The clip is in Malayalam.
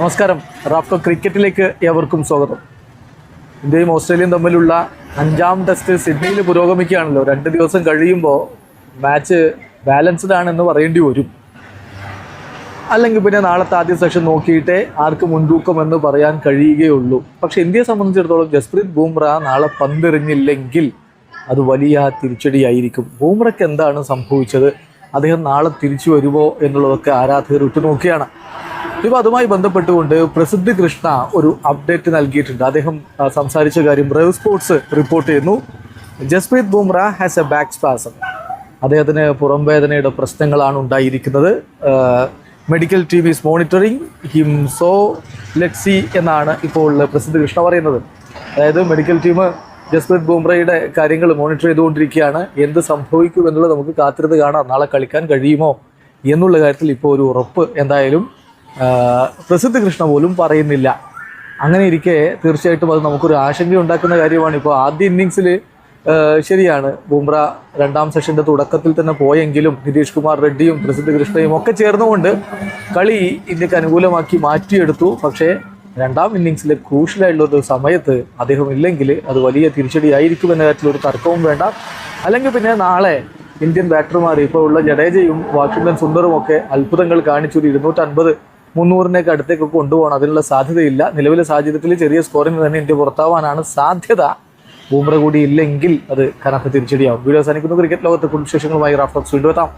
നമസ്കാരം. റാഫ്കോ ക്രിക്കറ്റിലേക്ക് ഏവർക്കും സ്വാഗതം. ഇന്ത്യയും ഓസ്ട്രേലിയയും തമ്മിലുള്ള അഞ്ചാം ടെസ്റ്റ് സിഡ്നിയിൽ പുരോഗമിക്കുകയാണല്ലോ. രണ്ട് ദിവസം കഴിയുമ്പോൾ മാച്ച് ബാലൻസ്ഡ് ആണെന്ന് പറയേണ്ടി വരും. അല്ലെങ്കിൽ പിന്നെ നാളത്തെ ആദ്യ സെക്ഷൻ നോക്കിയിട്ടേ ആർക്ക് മുൻതൂക്കം എന്ന് പറയാൻ കഴിയുകയുള്ളൂ. പക്ഷെ ഇന്ത്യയെ സംബന്ധിച്ചിടത്തോളം ജസ്പ്രീത് ബൂംറ നാളെ പന്തെറിഞ്ഞില്ലെങ്കിൽ അത് വലിയ തിരിച്ചടിയായിരിക്കും. ബൂംറയ്ക്ക് എന്താണ് സംഭവിച്ചത്? അദ്ദേഹം നാളെ തിരിച്ചു വരുമോ എന്നുള്ളതൊക്കെ ആരാധകർ ഉറ്റുനോക്കുകയാണ്. ഇപ്പോൾ അതുമായി ബന്ധപ്പെട്ടുകൊണ്ട് പ്രസിദ്ധ് കൃഷ്ണ ഒരു അപ്ഡേറ്റ് നൽകിയിട്ടുണ്ട്. അദ്ദേഹം സംസാരിച്ച കാര്യം റെവ് സ്പോർട്സ് റിപ്പോർട്ട് ചെയ്യുന്നു. Jasprit Bumrah has a back spasm അദ്ദേഹത്തിന് പുറം വേദനയുടെ പ്രശ്നങ്ങളാണ് ഉണ്ടായിരിക്കുന്നത്. Medical team is monitoring him so Lexy എന്നാണ് ഇപ്പോൾ പ്രസിദ്ധ കൃഷ്ണ പറയുന്നത്. അതായത് മെഡിക്കൽ ടീം ജസ്പ്രീത് ബുംറയുടെ കാര്യങ്ങൾ മോണിറ്റർ ചെയ്തുകൊണ്ടിരിക്കുകയാണ്. എന്ത് സംഭവിക്കും എന്നുള്ളത് നമുക്ക് കാത്തിരുന്ന് കാണാം. നാളെ കളിക്കാൻ കഴിയുമോ എന്നുള്ള കാര്യത്തിൽ ഇപ്പോൾ ഒരു ഉറപ്പ് എന്തായാലും പ്രസിദ്ധ കൃഷ്ണ പോലും പറയുന്നില്ല. അങ്ങനെ ഇരിക്കെ തീർച്ചയായിട്ടും അത് നമുക്കൊരു ആശങ്ക ഉണ്ടാക്കുന്ന കാര്യമാണ്. ഇപ്പോൾ ആദ്യ ഇന്നിങ്സിൽ ശരിയാണ്. ബുംറ രണ്ടാം സെഷന്റെ തുടക്കത്തിൽ തന്നെ പോയെങ്കിലും നിതീഷ് കുമാർ റെഡ്ഡിയും പ്രസിദ്ധ കൃഷ്ണയും ഒക്കെ ചേർന്നുകൊണ്ട് കളി ഇന്ത്യയ്ക്ക് അനുകൂലമാക്കി മാറ്റിയെടുത്തു. പക്ഷേ രണ്ടാം ഇന്നിങ്സിൽ ക്രൂഷ്യലായിട്ടുള്ള ഒരു സമയത്ത് അദ്ദേഹം ഇല്ലെങ്കിൽ അത് വലിയ തിരിച്ചടിയായിരിക്കും എന്ന കാര്യത്തിൽ ഒരു തർക്കവും വേണ്ട. അല്ലെങ്കിൽ പിന്നെ നാളെ ഇന്ത്യൻ ബാറ്റർമാർ ഇപ്പോൾ ഉള്ള ജഡേജയും വാഷിംഗ്ടൺ സുന്ദറും ഒക്കെ അത്ഭുതങ്ങൾ കാണിച്ചു ഒരു ഇരുന്നൂറ്റൻപത് മുന്നൂറിനേക്ക് അടുത്തേക്ക് കൊണ്ടുപോകണം. അതിനുള്ള സാധ്യതയില്ല. നിലവിലെ സാഹചര്യത്തിൽ ചെറിയ സ്കോറിന് തന്നെ ഇന്ത്യ പുറത്താവാനാണ് സാധ്യത. ബൂമ്ര കൂടി ഇല്ലെങ്കിൽ അത് കനത്ത തിരിച്ചടിയാവും. വീഡിയോ അവസാനിക്കുന്നു. ക്രിക്കറ്റ് ലോകത്തെ കുടുംബശേഷങ്ങളുമായി റാഫ്റ്റോക്സ് വീണ്ടും എത്താം.